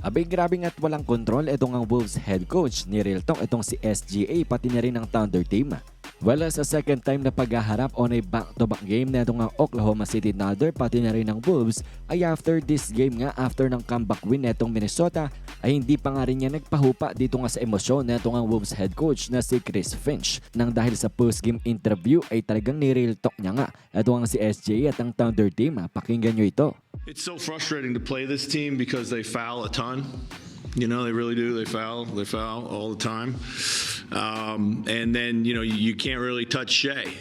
Abay grabing at walang kontrol itong ang Wolves head coach ni Real Talk itong si SGA pati na rin ang Thunder team. Wala sa second time na paghaharap on a back-to-back game na itong ang Oklahoma City Thunder pati na rin ang Wolves ay after this game nga after ng comeback win na itong Minnesota ay hindi pa nga rin niya nagpahupa dito nga sa emosyon na itong ang Wolves head coach na si Chris Finch nang dahil sa post-game interview ay talagang ni-real talk niya nga ito ang si SGA at ang Thunder team. Pakinggan nyo ito. It's so frustrating to play this team because they foul a ton. You know, they really do. They foul. They foul all the time. Um, and then, you know, you, you can't really touch Shea.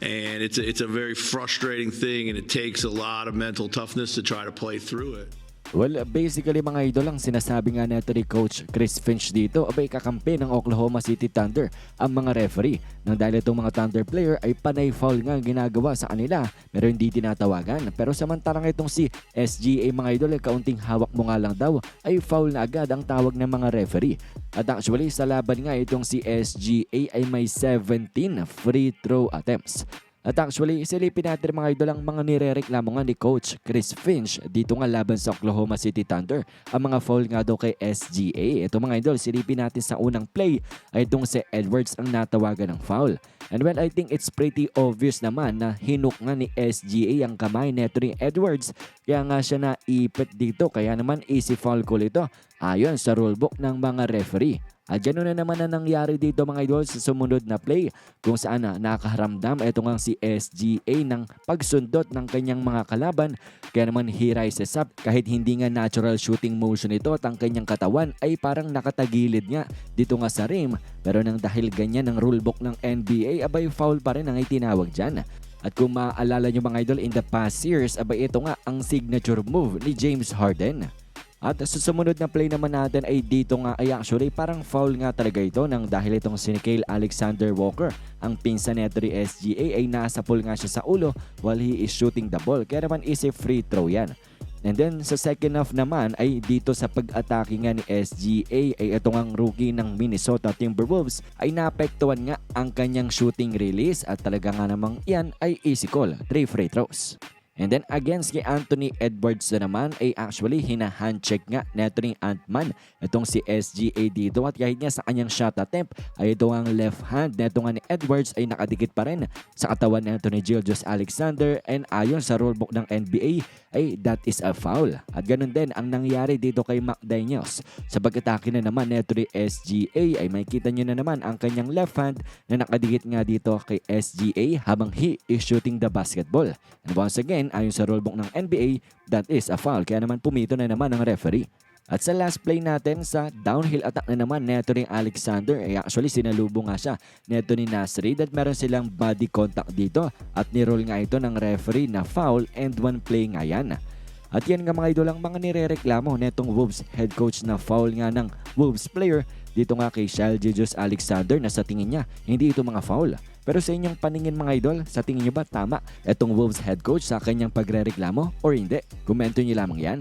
And it's a, it's a very frustrating thing, and it takes a lot of mental toughness to try to play through it. Well, basically mga idol ang sinasabi nga neto ni Coach Chris Finch dito abay kakampi ng Oklahoma City Thunder ang mga referee nang dahil itong mga Thunder player ay panay foul nga ginagawa sa kanila pero hindi tinatawagan. Pero samantalang itong si SGA mga idol ay kaunting hawak mo nga lang daw ay foul na agad ang tawag ng mga referee. At actually sa laban nga itong si SGA ay may 17 free throw attempts. At actually, silipin natin mga idol ang mga nirereklamo nga ni Coach Chris Finch dito nga laban sa Oklahoma City Thunder. Ang mga foul nga daw kay SGA. Ito mga idol, silipin natin sa unang play ay itong si Edwards ang natawagan ng foul. And well, I think it's pretty obvious naman na hinuk nga ni SGA ang kamay neto ni Edwards. Kaya nga siya naipit dito. Kaya naman easy foul call ito ayon sa rulebook ng mga referee. At gano'n na naman na nangyari dito mga idol sa sumunod na play kung saan na nakaharamdam ito nga si SGA ng pagsundot ng kanyang mga kalaban kaya naman he rises up kahit hindi nga natural shooting motion ito at ang kanyang katawan ay parang nakatagilid nga dito nga sa rim pero nang dahil ganyan ang rulebook ng NBA abay foul pa rin ang itinawag dyan. At kung maaalala nyo mga idol in the past years abay ito nga ang signature move ni James Harden. At sa sumunod na play naman natin ay dito nga ay actually parang foul nga talaga ito nang dahil itong si Nikhil Alexander Walker ang pinsan neto ni SGA ay nasa pool nga siya sa ulo while he is shooting the ball kaya naman is a free throw yan. And then sa second half naman ay dito sa pag-atake nga ni SGA ay ito ngang rookie ng Minnesota Timberwolves ay naapektuhan nga ang kanyang shooting release at talaga nga namang yan ay easy call, 3 free throws. And then against kay Anthony Edwards na naman ay actually hina-handcheck nga neto ni Antman itong si SGA dito at kahit nga sa kanyang shot attempt ay ito ang left hand neto nga ni Edwards ay nakadikit pa rin sa katawan neto ni Gilgeous Alexander and ayon sa rulebook ng NBA ay that is a foul. At ganun din ang nangyari dito kay McDaniels. Sa pagkatake na naman neto ni SGA ay makita nyo na naman ang kanyang left hand na nakadikit nga dito kay SGA habang he is shooting the basketball. And once again, ayon sa rulebook ng NBA, that is a foul. Kaya naman pumito na naman ang referee. At sa last play natin sa downhill attack na naman neto ni Alexander ay actually sinalubong nga siya neto ni Nasri that meron silang body contact dito at niroll nga ito ng referee na foul and one play nga yan. At yan nga mga idol ang mga nirereklamo netong Wolves head coach na foul nga ng Wolves player dito nga kay Shal Jesus Alexander na sa tingin niya hindi ito mga foul. Pero sa inyong paningin mga idol, sa tingin niyo ba tama itong Wolves head coach sa kanyang pagrereklamo or hindi? Komento niyo lamang yan.